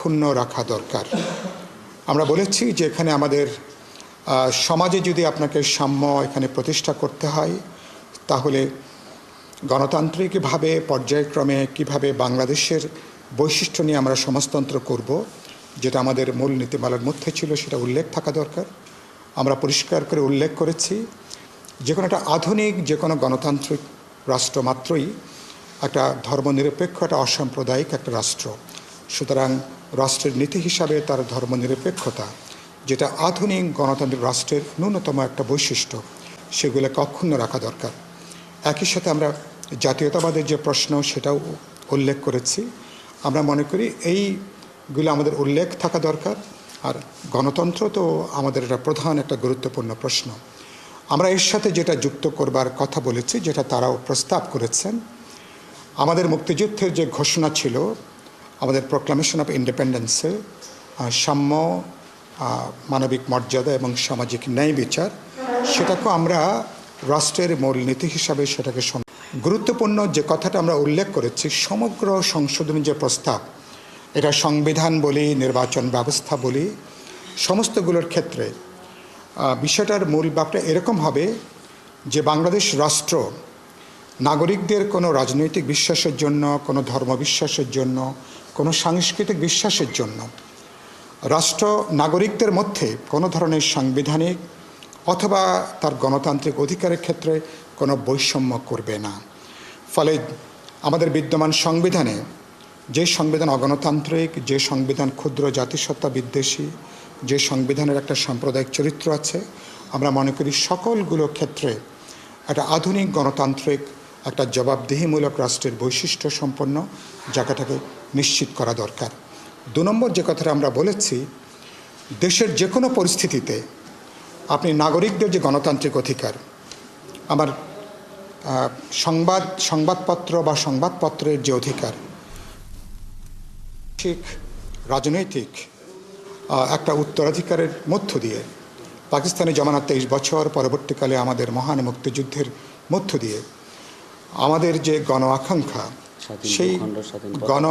ক্ষুণ্ণ রাখা দরকার। আমরা বলেছি যে এখানে আমাদের সমাজে যদি আপনাকে সাম্য এখানে প্রতিষ্ঠা করতে হয়, তাহলে গণতান্ত্রিকভাবে, পর্যায়ক্রমে কীভাবে বাংলাদেশের বৈশিষ্ট্য নিয়ে আমরা সমাজতন্ত্র করব, যেটা আমাদের মূল নীতিমালার মধ্যে ছিল, সেটা উল্লেখ থাকা দরকার। আমরা পরিষ্কার করে উল্লেখ করেছি, যে কোনো একটা আধুনিক, যে কোনো গণতান্ত্রিক রাষ্ট্র মাত্রই একটা ধর্মনিরপেক্ষ, একটা অসাম্প্রদায়িক একটা রাষ্ট্র। সুতরাং রাষ্ট্রের নীতি হিসাবে তার ধর্মনিরপেক্ষতা, যেটা আধুনিক গণতান্ত্রিক রাষ্ট্রের ন্যূনতম একটা বৈশিষ্ট্য সেগুলোকে অক্ষুণ্ণ রাখা দরকার। একই সাথে আমরা জাতীয়তাবাদের যে প্রশ্ন, সেটাও উল্লেখ করেছি। আমরা মনে করি এইগুলো আমাদের উল্লেখ থাকা দরকার, আর গণতন্ত্র তো আমাদের একটা প্রধান একটা গুরুত্বপূর্ণ প্রশ্ন। আমরা এর সাথে যেটা যুক্ত করবার কথা বলেছি, যেটা তারাও প্রস্তাব করেছেন, আমাদের মুক্তিযুদ্ধের যে ঘোষণা ছিল আমাদের প্রোক্লামেশন অফ ইন্ডিপেন্ডেন্সে সাম্য মানবিক মর্যাদা এবং সামাজিক ন্যায় বিচার সেটাকেও আমরা রাষ্ট্রের মূলনীতি হিসাবে সেটাকে গুরুত্বপূর্ণ যে কথাটা আমরা উল্লেখ করেছি, সমগ্র সংশোধনী যে প্রস্তাব, এটা সংবিধান বলি, নির্বাচন ব্যবস্থা বলি, সমস্তগুলোর ক্ষেত্রে বিষয়টার মূল ব্যাপারটা এরকম হবে যে বাংলাদেশ রাষ্ট্র নাগরিকদের কোনো রাজনৈতিক বিশ্বাসের জন্য, কোনো ধর্ম বিশ্বাসের জন্য কোনো সাংস্কৃতিক বিশ্বাসের জন্য। রাষ্ট্র নাগরিকদের মধ্যে কোনো ধরনের সাংবিধানিক অথবা তার গণতান্ত্রিক অধিকারের ক্ষেত্রে কোনো বৈষম্য করবে না। ফলে আমাদের বিদ্যমান সংবিধানে যে সংবিধান অগণতান্ত্রিক, যে সংবিধান ক্ষুদ্র জাতিসত্তা বিদ্বেষী, যে সংবিধানের একটা সাম্প্রদায়িক চরিত্র আছে, আমরা মনে করি সকলগুলো ক্ষেত্রে একটা আধুনিক গণতান্ত্রিক, একটা জবাবদিহিমূলক রাষ্ট্রের বৈশিষ্ট্য সম্পন্ন জায়গাটাকে নিশ্চিত করা দরকার। দু নম্বর যে কথাটা আমরা বলেছি, দেশের যে কোনো পরিস্থিতিতে আপনি নাগরিকদের যে গণতান্ত্রিক অধিকার, আমার সংবাদ, সংবাদপত্র বা সংবাদপত্রের যে অধিকার ঠিক রাজনৈতিক একটা উত্তরাধিকারের মধ্য দিয়ে, পাকিস্তানি জমানা তেইশ বছর পরবর্তীকালে আমাদের মহান মুক্তিযুদ্ধের মধ্য দিয়ে, আমাদের যে গণ আকাঙ্ক্ষা সেই গণ